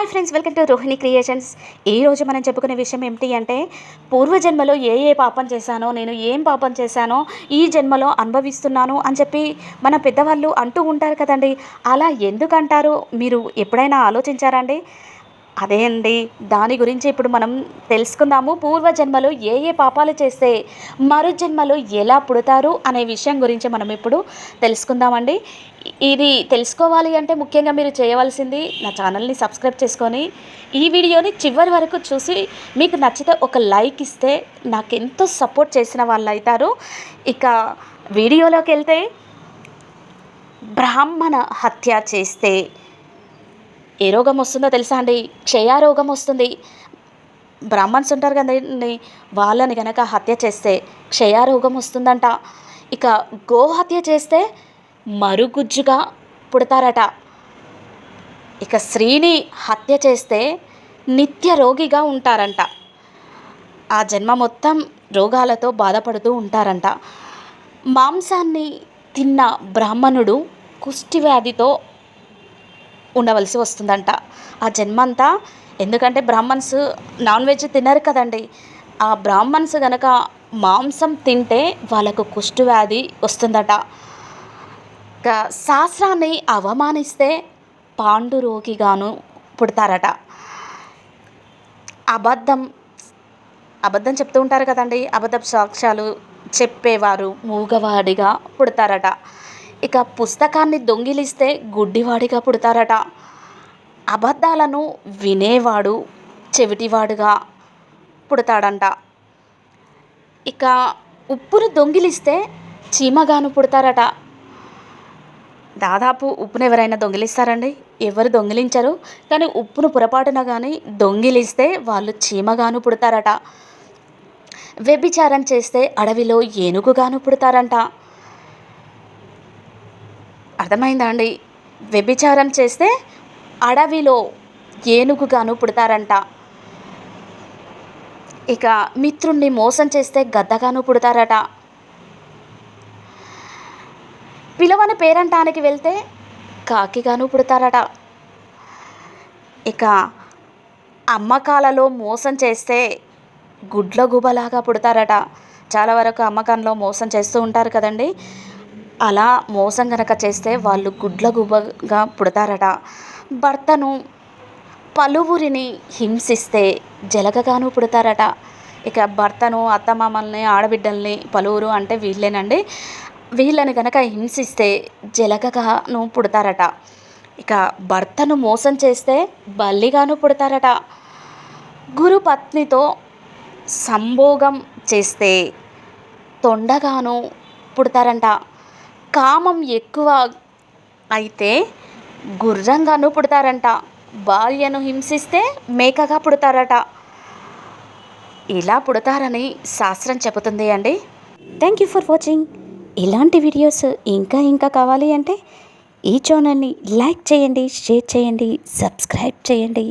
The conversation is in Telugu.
Hi friends welcome to Rohini creations. ఈ రోజు మనం చెప్పుకునే విషయం ఏమిటి అంటే పూర్వజన్మలో ఏ ఏ పాపం చేశానో నేను ఏం పాపం చేశానో ఈ జన్మలో అనుభవిస్తున్నాను అని చెప్పి మన పెద్దవాళ్ళు అంటూ ఉంటారు కదండి. అలా ఎందుకంటారు మీరు ఎప్పుడైనా ఆలోచించారండి అదే అండి. దాని గురించి ఇప్పుడు మనం తెలుసుకుందాము. పూర్వజన్మలో ఏ ఏ పాపాలు చేస్తే మరు జన్మలో ఎలా పుడతారు అనే విషయం గురించి మనం ఇప్పుడు తెలుసుకుందామండి. ఇది తెలుసుకోవాలి అంటే ముఖ్యంగా మీరు చేయవలసింది నా ఛానల్ని సబ్స్క్రైబ్ చేసుకొని ఈ వీడియోని చివరి వరకు చూసి మీకు నచ్చితే ఒక లైక్ ఇస్తే నాకు ఎంతో సపోర్ట్ చేసిన వాళ్ళు అవుతారు ఇక వీడియోలోకి వెళ్తే బ్రాహ్మణ హత్య చేస్తే ఏ రోగం వస్తుందో తెలుసా అండి? క్షయారోగం వస్తుంది. బ్రాహ్మణ్స్ ఉంటారు కదండి వాళ్ళని కనుక హత్య చేస్తే క్షయారోగం వస్తుందంట. ఇక గోహత్య చేస్తే మరుగుజ్జుగా పుడతారట. ఇక స్త్రీని హత్య చేస్తే నిత్య రోగిగా ఉంటారంట. ఆ జన్మ మొత్తం రోగాలతో బాధపడుతూ ఉంటారంట. మాంసాన్ని తిన్న బ్రాహ్మణుడు కుష్టి వ్యాధితో ఉండవలసి వస్తుందంట. ఆ జన్మంతా ఎందుకంటే బ్రాహ్మణ్స్ నాన్ వెజ్ తినరు కదండి. ఆ బ్రాహ్మణ్స్ గనక మాంసం తింటే వాళ్ళకు కుష్టు వ్యాధి వస్తుందట. శాస్త్రాన్ని అవమానిస్తే పాండురోగిగాను పుడతారట. అబద్ధం అబద్ధం చెప్తూ ఉంటారు కదండి. అబద్ధ సాక్ష్యాలు చెప్పేవారు మూగవాడిగా పుడతారట. ఇక పుస్తకాన్ని దొంగిలిస్తే గుడ్డివాడిగా పుడతారట. అబద్ధాలను వినేవాడు చెవిటివాడుగా పుడతాడంట. ఇక ఉప్పును దొంగిలిస్తే చీమగాను పుడతారట. దాదాపు ఉప్పును ఎవరైనా దొంగిలిస్తారండి? ఎవరు దొంగిలించరు. కానీ ఉప్పును పొరపాటున కానీ దొంగిలిస్తే వాళ్ళు చీమగాను పుడతారట. వ్యభిచారం చేస్తే అడవిలో ఏనుగుగాను పుడతారంట. అర్థమైందా అండి వ్యభిచారం చేస్తే అడవిలో ఏనుగుగాను పుడతారంట. ఇక మిత్రుణ్ణి మోసం చేస్తే గద్దగాను పుడతారట. పిలవని పేరంటానికి వెళ్తే కాకిగాను పుడతారట. ఇక అమ్మకాలలో మోసం చేస్తే గుడ్ల గుబలాగా పుడతారట. చాలా వరకు అమ్మకంలో మోసం చేస్తూ ఉంటారు కదండి. అలా మోసం గనక చేస్తే వాళ్ళు గుడ్లగుబగా పుడతారట. భర్తను పలువురిని హింసిస్తే జలగగాను పుడతారట. ఇక భర్తను అత్తమామల్ని ఆడబిడ్డల్ని పలువురు అంటే వీళ్ళేనండి వీళ్ళని కనుక హింసిస్తే జలగగాను పుడతారట. ఇక భర్తను మోసం చేస్తే బల్లిగాను పుడతారట. గురు పత్నితో సంభోగం చేస్తే తొండగాను పుడతారంట. కామం ఎక్కువ అయితే గుర్రంగాను పుడతారంట. భార్యను హింసిస్తే మేకగా పుడతారట. ఇలా పుడతారని శాస్త్రం చెబుతుంది అండి. థ్యాంక్ యూ ఫర్ వాచింగ్ ఇలాంటి వీడియోస్ ఇంకా ఇంకా కావాలి అంటే ఈ ఛానల్ని లైక్ చేయండి షేర్ చేయండి సబ్స్క్రైబ్ చేయండి.